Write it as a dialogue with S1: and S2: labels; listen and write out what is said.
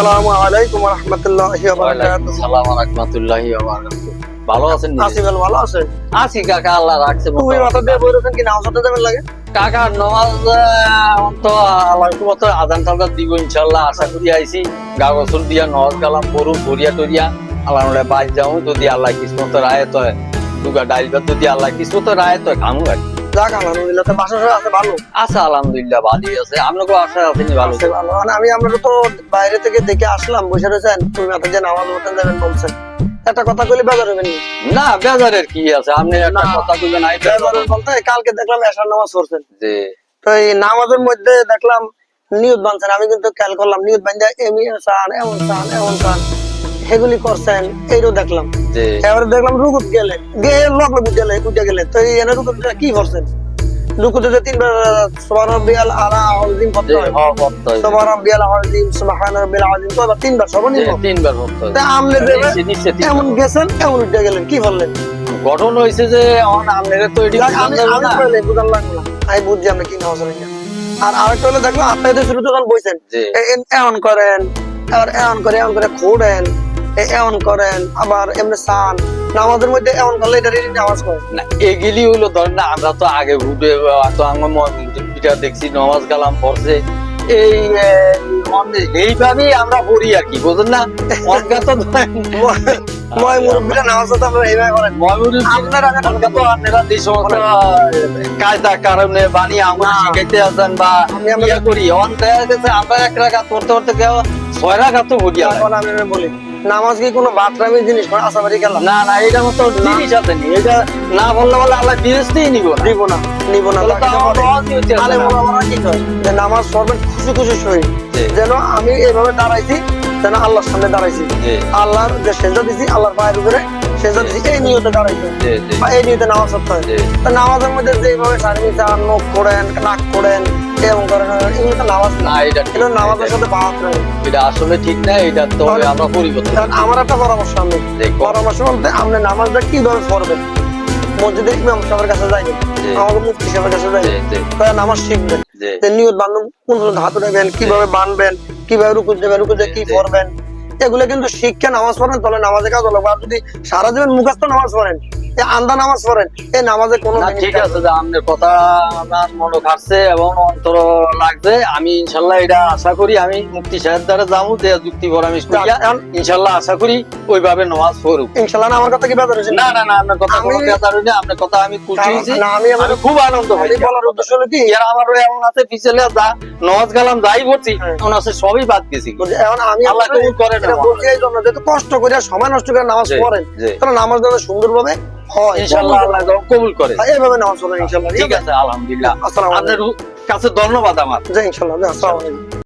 S1: আসসালামু আলাইকুম রহমতুল্লাহি
S2: ওয়ালাইকুম সালাম ওয়া রাহমাতুল্লাহি ওয়া বারাকাতুহু। ভালো আছেন নি?
S1: ভালো ভালো আছে
S2: আছি কাকা আল্লাহ রাখছে
S1: তুমি মাথা দিয়ে বই রয়েছেন কি নামাজ পড়তে যাবেন লাগে?
S2: কাকা নমাজ তো আল্লাহ মতো আজান টালটা দিব ইনশাআল্লাহ আশা করি আইছি। গা গোসল দিয়া নজ গালাম পড়ু পড়িয়া টরিয়া আল্লাহ নলে বাজ যাও যদি আল্লাহ কিসমত রায় তো দুগা ডাইল যদি আল্লাহ কিসমত রায় তো খামু আর কি।
S1: যাক আলহামদুলিল্লাহ তো বাসা আছে ভালো?
S2: আছে আলহামদুলিল্লাহ ভালোই আছে। আপনাকে আশা আছে ভালো।
S1: আছে ভালো। মানে আমি আপনাকে তো বাইরে থেকে দেখে আসলাম বসে রয়েছেন। তুমি দিয়ে নামাজ যাবেন বলছেন একটা কথা কইলে বেজার হবেন না
S2: বেজারের কি আছে? আপনি একটা কথা কইবেন আই
S1: বেজার বলতে কালকে দেখলাম এশার নামাজ পড়ছেন।
S2: যে
S1: তো এই নামাজের মধ্যে দেখলাম নিয়ত বানছেন আমি কিন্তু খেয়াল করলাম নিয়ত বান্ধা এমনি চান এমন চান এমন চান সেগুলি করছেন এইটাও দেখলাম।
S2: যে
S1: এবারে দেখলাম রুকুত গেলে গিয়ে লগ গেলে উঠে গেলে। তো এই এনে রুকুত কি করছেন? রুকুতে যে তিনবার সুবহান রাব্বিয়াল আলা আযীম
S2: যে
S1: হয়।
S2: হওয়া করতে হয়।
S1: সুবহান রাব্বিয়াল আযীম সুবহান রাব্বিয়াল আযীম তো তিনবার সর্বনিম্ন।
S2: তিনবার করতে হয়।
S1: তা আমলে যে। এমন গেছেন এমন উঠে গেলেন কি বললেন?
S2: গঠন হয়েছে যে এখন আপনারা তো এটি বুঝান।
S1: লাগল না। আমি বুঝছি আমরা কি নামাজ পড়ি আর আরেকটা হলো দেখলাম আপনারা তো শুরুতে যখন বইছেন।
S2: যে
S1: এ- এ- এমন করেন এমন করে এমন করে খোড়েন। এমন করেন আবার এমনি চান। নামাজের মধ্যে এমন করলে এটা রিডিং করে
S2: না এগুলি হইল ধরেন না আমরা তো আগে ঘুরে তো আমার পিঠা দেখছি নমাজ কালাম পড়ছে। এই এইভাবেই আমরা পড়ি আর কি বুঝলেন না? অনকা তো
S1: ময় মুরব্বীরা নামাজ পড়তে আমরা এইভাবে করেন।
S2: ময়ূরের
S1: আপনার আগে
S2: অনকা তো আপনারা এই সমস্ত কায়দা কারণে বানি আমরা শিখাইতে আছেন বা
S1: আমি
S2: ইয়ে করি অন দেখা গেছে আমরা এক রাখাত পড়তে পড়তে কেউ ছয় রাখাত তো
S1: আমি বলি। নামাজ কি কোনো জিনিস মানে আশাবাড়ি গেলাম।
S2: না না এটা মতো জিনিস আছে নি। এটা না বললে বলে আল্লাহ বিরেস্তেই নিব না।
S1: নিব না
S2: তাহলে আমার
S1: কি যে নামাজ পড়বেন খুশি খুশি
S2: শুনি
S1: যেন আমি এভাবে দাঁড়াইছি যেন আল্লাহর সামনে দাঁড়াইছি। আল্লাহর যে সেজা দিছি আল্লাহর পায়ের উপরে এই নিয়তে বা এই নিয়তে নামাজ পড়তে হয়। তা নামাজের মধ্যে যেভাবে সার্ভিস চান নখ করেন নাক করেন এরকম করেন এগুলো তো নামাজ না
S2: এটা না,
S1: নামাজের সাথে নাই।
S2: এটা আসলে ঠিক না এটা তো আমরা পরিবর্তন
S1: আমার একটা পরামর্শ আমি। পরামর্শ বলতে আপনি নামাজটা কীভাবে পড়বেন? মসজিদের ইমাম সাহেবের কাছে যাইবেন
S2: জি।
S1: আমাকে মুফতি সাহেবের কাছে
S2: জি,
S1: তাহলে নামাজ শিখবেন। নিয়ত বান্ধব কোন ধাতু নেবেন কীভাবে বানবেন কীভাবে রুকু দেবেন রুকু দিয়ে কি। করবেন এগুলো কিন্তু শিক্ষা, নামাজ পড়েন, তাহলে নামাজে কাজ হলো বা যদি সারা জীবন মুখাস্ত নামাজ পড়েন আন্দা নামাজ পড়েন। এই নামাজে কোনো
S2: ঠিক আছে যে আপনার কথা আমার মনে এবং অন্তর আমি ইনশাল্লাহ এটা আশা করি আমি মুক্তি সাহেব দ্বারা যাব যে যুক্তি পরামর্শ ইনশাল্লাহ আশা করি ওইভাবে নামাজ পড়ুক।
S1: ইনশাল্লাহ আমার কথা কি হয়েছে?
S2: না না না আপনার কথা কোনো হয়নি আপনার কথা আমি
S1: না, আমি
S2: খুব আনন্দ
S1: বলার উদ্দেশ্য হলো কি?
S2: এর আমার এমন আছে পিছলে যা নওয়াজ গালাম যাই
S1: হ্যাঁ।
S2: এখন আছে সবই বাদ গেছি।
S1: এখন আমি
S2: আল্লাহ কবুল করে না।
S1: বলছি এই জন্য যেহেতু কষ্ট করে সময় নষ্ট করে নামাজ পড়েন। তাহলে নামাজ যাতে সুন্দরভাবে হয়
S2: আল্লাহ কবুল করে।
S1: এভাবে নামাজ পড়েন ইনশাল্লাহ।
S2: ঠিক আছে আলহামদুলিল্লাহ।
S1: আসসালামু আলাইকুম।
S2: আপনার কাছে ধন্যবাদ আমার।
S1: জি আসসালামু আলাইকুম।